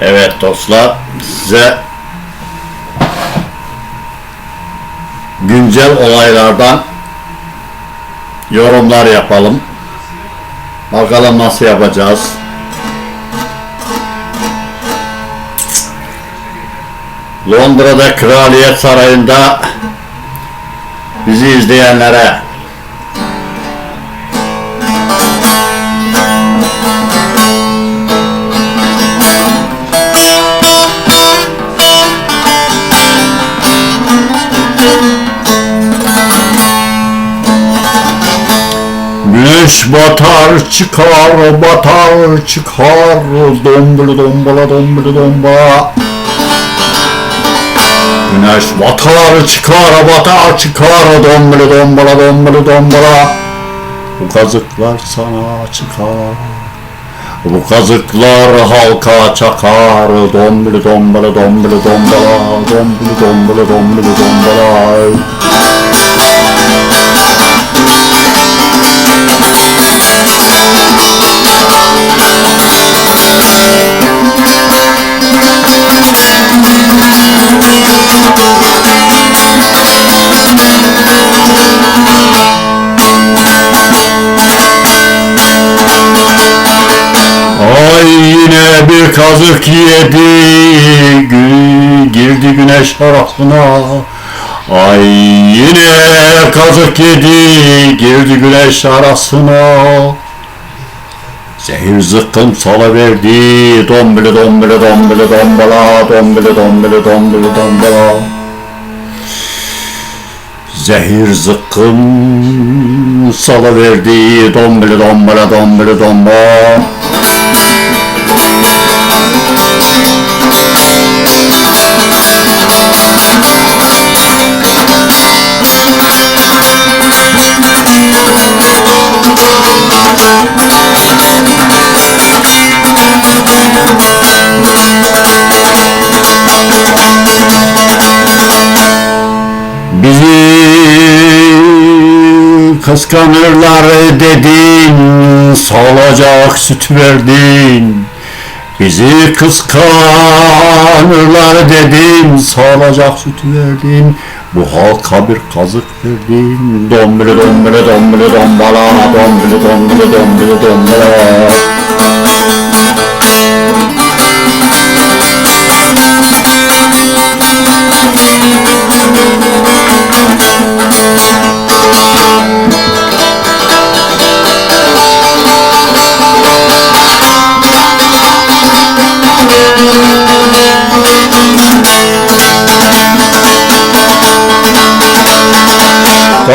Evet dostlar size güncel olaylardan yorumlar yapalım. Bakalım nasıl yapacağız. Londra'da Kraliyet Sarayı'nda bizi izleyenlere Güneş batar çıkar batar çıkar. Dombulu dombala dombulu domba. Güneş batar çıkar batar çıkar. Dombulu dombala dombulu dombala. Bu kazıklar sana çıkar. Bu kazıklar halka çakar. Dombulu dombala dombulu dombala. Dombulu dombala dombulu dombala kazık yedi girdi güneş arasına Ay yine kazık yedi girdi güneş arasına. Zehir zıkkım salıverdi dombili dombili dombili dombala dombili dombili dombili dombala. Zehir zıkkım salıverdi dombili dombala dombili dombala kıskanırlar dedin, salacak süt verdin. Bizi kıskanırlar dedin, salacak süt verdin. Bu halka bir kazık verdin. Dombili dombili dombili dombala, dombili dombili dombili dombala.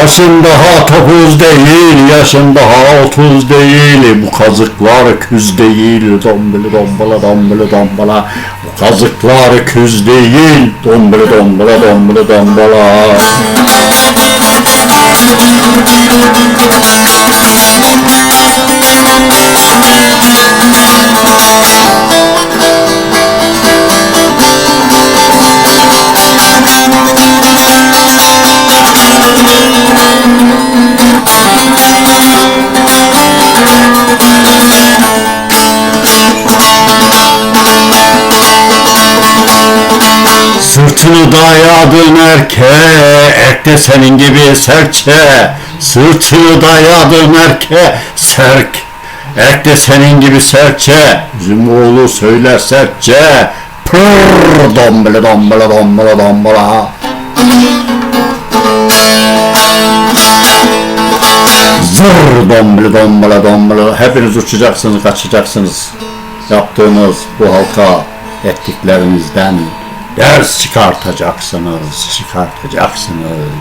Yaşın daha topuz değil, yaşın daha otuz değil. Bu kazıklar küz değil, dombili dombala dombili dombala. Bu kazıklar küz değil, dombili dombala dombili dombala. Sırtını dayadın erkek de senin gibi serçe. Sırtını dayadın erkek serk. Erk de senin gibi serçe. Bizim oğlu söyler sertçe Pırr dombala dombala dombala dombala. Zır dombala dombala dombala. Hepiniz uçacaksınız kaçacaksınız. Yaptığınız bu halka ettiklerinizden ders çıkartacaksınız, çıkartacaksınız.